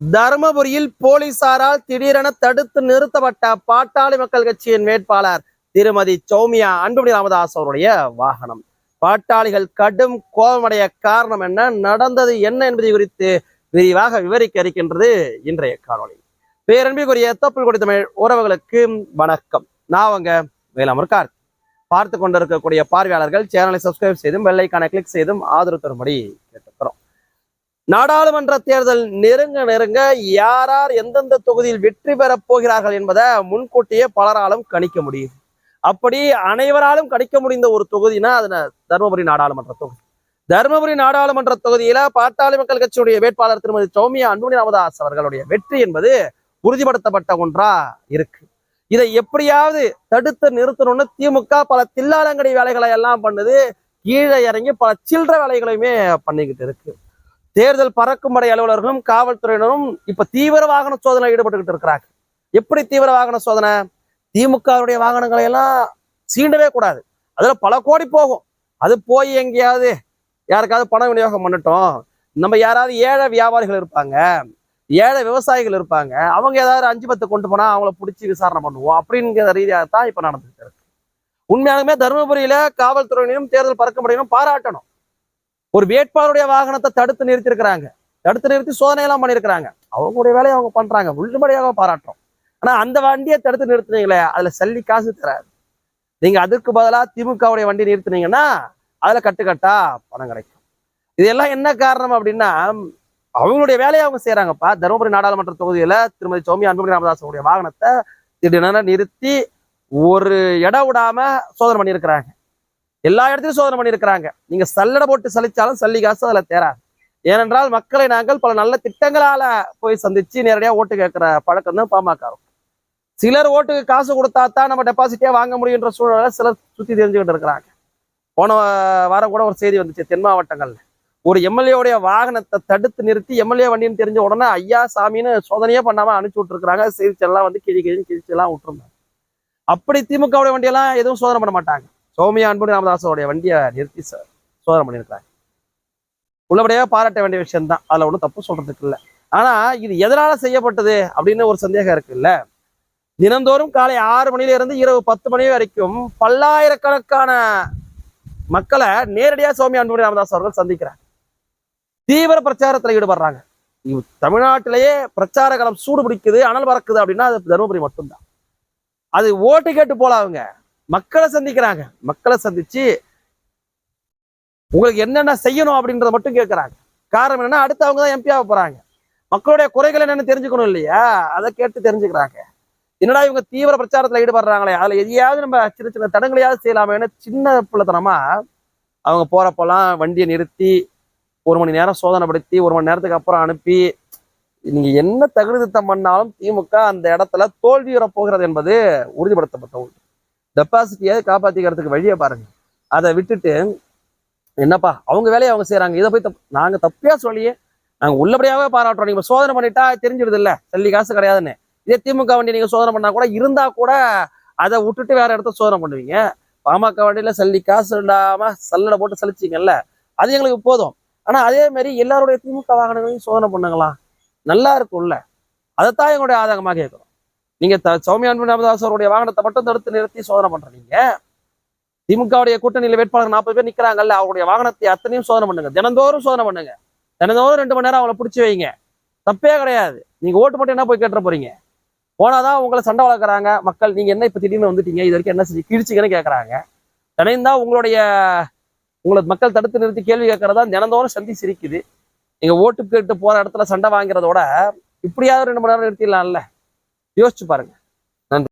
தருமபுரியில் போலீசாரால் திடீரென தடுத்து நிறுத்தப்பட்ட பாட்டாளி மக்கள் கட்சியின் வேட்பாளர் திருமதி சௌமியா அன்புமணி ராமதாஸ் அவருடைய வாகனம். பாட்டாளிகள் கடும் கோபமடைய காரணம் என்ன? நடந்தது என்ன என்பதை குறித்து விரிவாக விவரிக்க இருக்கின்றது இன்றைய காணொலி பேரன்பிற்குரிய தப்பு கொடி தமிழ் உறவுகளுக்கு வணக்கம். நான் அவங்க வேலாமர் கார்த்தி. பார்த்து கொண்டிருக்கக்கூடிய பார்வையாளர்கள் சேனலை சப்ஸ்கிரைப் செய்தும் வெள்ளைக்கான கிளிக் செய்தும் ஆதரவு தரும்படி கேட்டுக்கிறோம் நாடாளுமன்ற தேர்தல் நெருங்க நெருங்க யார் யார் எந்தெந்த தொகுதியில் வெற்றி பெறப் போகிறார்கள் என்பதை முன்கூட்டியே பலராலும் கணிக்க முடியுது. அப்படி அனைவராலும் கணிக்க முடிந்த ஒரு தொகுதினா அது தருமபுரி நாடாளுமன்ற தொகுதி. தருமபுரி நாடாளுமன்ற தொகுதியில பாட்டாளி மக்கள் கட்சியுடைய வேட்பாளர் திருமதி சௌமியா அன்புமணி ராமதாஸ் அவர்களுடைய வெற்றி என்பது உறுதிப்படுத்தப்பட்ட ஒன்றா இருக்கு. இதை எப்படியாவது தடுத்து நிறுத்தணும்னு திமுக பல தில்லாலங்கடி வேலைகளை எல்லாம் பண்ணுது. கீழே இறங்கி பல சில்லற வேலைகளையுமே பண்ணிக்கிட்டு இருக்கு. தேர்தல் பறக்கும் படை அலுவலர்களும் காவல்துறையினரும் இப்ப தீவிர வாகன சோதனை ஈடுபட்டுக்கிட்டு இருக்கிறாங்க எப்படி தீவிர வாகன சோதனை? திமுகவுடைய வாகனங்களை எல்லாம் சீண்டவே கூடாது. அதுல பல கோடி போகும். அது போய் எங்கேயாவது யாருக்காவது பண விநியோகம் பண்ணட்டும். நம்ம யாராவது ஏழை வியாபாரிகள் இருப்பாங்க. ஏழை விவசாயிகள் இருப்பாங்க. அவங்க ஏதாவது அஞ்சு பத்து கொண்டு போனா அவங்கள பிடிச்சி விசாரணை பண்ணுவோம். அப்படிங்கிற ரீதியாக தான் இப்ப நடந்துட்டு இருக்கு. உண்மையாலுமே தருமபுரியில காவல்துறையினரும் தேர்தல் பறக்கும்படையினரும் பாராட்டணும். ஒரு வேட்பாளருடைய வாகனத்தை தடுத்து நிறுத்திருக்கிறாங்க தடுத்து நிறுத்தி சோதனை எல்லாம் பண்ணியிருக்கிறாங்க. அவங்களுடைய வேலையை அவங்க பண்றாங்க. உள்ளபடியாக பாராட்டுறோம். ஆனா அந்த வண்டியை தடுத்து நிறுத்துனீங்களே அதுல சல்லி காசு தராது. நீங்க அதுக்கு பதிலா திமுகவுடைய வண்டி நிறுத்துனீங்கன்னா அதுல கட்டுக்கட்டா பணம் கிடைக்கும். இதெல்லாம் என்ன காரணம் அப்படின்னா அவங்களுடைய வேலையை அவங்க செய்யறாங்கப்பா தருமபுரி நாடாளுமன்ற தொகுதியில திருமதி சௌமியா அன்புமணி ராமதாஸுடைய வாகனத்தை திடீரென நிறுத்தி ஒரு இடம் விடாம சோதனை பண்ணியிருக்கிறாங்க. எல்லா இடத்துலையும் சோதனை பண்ணியிருக்கிறாங்க. நீங்க சல்லடை போட்டு சலிச்சாலும் சல்லி காசு அதுல தேராது. ஏனென்றால் மக்களை நாங்கள் பல நல்ல திட்டங்களால போய் சந்திச்சு நேரடியா ஓட்டு கேட்கிற பழக்கம் தான் பாமக சிலர் ஓட்டுக்கு காசு கொடுத்தா தான் நம்ம டெபாசிட்டே வாங்க முடியுன்ற சூழல சிலர் சுத்தி தெரிஞ்சுக்கிட்டு இருக்கிறாங்க. போன வாரம் கூட ஒரு செய்தி வந்துச்சு தென் மாவட்டங்கள்ல. ஒரு எம்எல்ஏவுடைய வாகனத்தை தடுத்து நிறுத்தி எம்எல்ஏ வண்டின்னு தெரிஞ்ச உடனே ஐயா சாமின்னு சோதனையே பண்ணாம அனுப்பிச்சு விட்டுருக்காங்க செய்திச்செல்லாம் வந்து கிழி கிழி கிழிச்செல்லாம் விட்டுருந்தாங்க. அப்படி திமுகவுடைய வண்டியெல்லாம் எதுவும் சோதனை பண்ண மாட்டாங்க. சௌமியா அன்பு ராமதாசோடைய வண்டியை நிறுத்தி சோதனை பண்ணியிருக்கிறாங்க உள்ளபடியாக பாராட்ட வேண்டிய விஷயம்தான். அதில் அதுல ஒன்றும் தப்பு சொல்றதுக்கு இல்லை. ஆனா இது எதனால செய்யப்பட்டது அப்படின்னு ஒரு சந்தேகம் இருக்குல்ல. தினந்தோறும் காலை ஆறு மணில இருந்து இரவு பத்து மணி வரைக்கும் பல்லாயிரக்கணக்கான மக்களை நேரடியா சௌமியா அன்புமணி ராமதாஸ் அவர்கள் சந்திக்கிறார். தீவிர பிரச்சாரத்துல ஈடுபடுறாங்க. தமிழ்நாட்டிலேயே பிரச்சார களம் சூடு பிடிக்குது அனல் பறக்குது அப்படின்னா அது தருமபுரி மட்டும்தான். அது ஓட்டு கேட்டு போல அவங்க. மக்களை சந்திக்கிறாங்க. மக்களை சந்திச்சு உங்களுக்கு என்னென்ன செய்யணும் அப்படின்றத மட்டும் கேட்கறாங்க காரணம் என்னன்னா அடுத்து அவங்க தான் எம்பி ஆக போறாங்க. மக்களுடைய குறைகள் என்னன்னு தெரிஞ்சுக்கணும் இல்லையா? அதை கேட்டு தெரிஞ்சுக்கிறாங்க. என்னடா இவங்க தீவிர பிரச்சாரத்துல ஈடுபடுறாங்களே? அதுல எதையாவது நம்ம சின்ன சின்ன தடங்களையாவது செய்யலாமேன்னு சின்ன பிள்ளைத்தனமா அவங்க போறப்பெல்லாம் வண்டியை நிறுத்தி ஒரு மணி நேரம் சோதனைப்படுத்தி ஒரு மணி நேரத்துக்கு அப்புறம் அனுப்பி நீங்க என்ன தகுதித்தம் பண்ணாலும் திமுக அந்த இடத்துல தோல்வியுற போகிறது என்பது உறுதிப்படுத்தப்பட்ட ஒன்று. டெபாசிட்டியை காப்பாற்றிக்கிறதுக்கு வழியை பாருங்கள் அதை விட்டுட்டு என்னப்பா அவங்க வேலையை அவங்க செய்கிறாங்க இதை போய் தப்பு நாங்கள் தப்பியாக சொல்லியே நாங்கள் உள்ளபடியாவே பாராட்டுறோம். நீங்கள் சோதனை பண்ணிட்டா தெரிஞ்சிடுது இல்ல. சல்லி காசு கிடையாதுன்னு. இதே திமுக வண்டி நீங்கள் சோதனை பண்ணால் கூட இருந்தால் கூட அதை விட்டுட்டு வேற இடத்த சோதனை பண்ணுவீங்க. பாமக வண்டியில சல்லி காசு இல்லாமல் சல்லடை போட்டு சலிச்சிங்கல்ல அது எங்களுக்கு போதும். ஆனால் அதே மாதிரி எல்லாருடைய திமுக வாகனங்களையும் சோதனை பண்ணுங்களா? நல்லா இருக்கும்ல. அதைத்தான் எங்களுடைய ஆதங்கமாக கேட்குறோம். நீங்க த அன்பு ராமதாஸ் அவருடைய வாகனத்தை மட்டும் தடுத்து நிறுத்தி சோதனை பண்றீங்க திமுகவுடைய கூட்டணியில வேட்பாளர் நாற்பது பேர் நிக்கிறாங்கல்ல அவருடைய வாகனத்தை அத்தனையும் சோதனை பண்ணுங்க. தினந்தோறும் சோதனை பண்ணுங்க. தினந்தோறும் ரெண்டு மணி நேரம் அவங்கள பிடிச்சி வைங்க. தப்பே கிடையாது. நீங்க ஓட்டு மட்டும் என்ன போய் கேட்டுற போறீங்க? போனாதான் உங்களை சண்டை வளர்க்குறாங்க. மக்கள் நீங்க என்ன இப்ப திடீர்னு வந்துட்டீங்க? இது வரைக்கும் என்ன செஞ்சு கிழிச்சிங்கன்னு கேட்கறாங்க தினைந்தான் உங்களுடைய உங்களை மக்கள் தடுத்து நிறுத்தி கேள்வி கேட்கறதா தினந்தோறும் சந்தி சிரிக்குது. நீங்க ஓட்டு கேட்டு போற இடத்துல சண்டை வாங்குறதோட இப்படியாவது ரெண்டு மணி நேரம் நிறுத்திடலாம்ல. யோசிச்சு பாருங்க.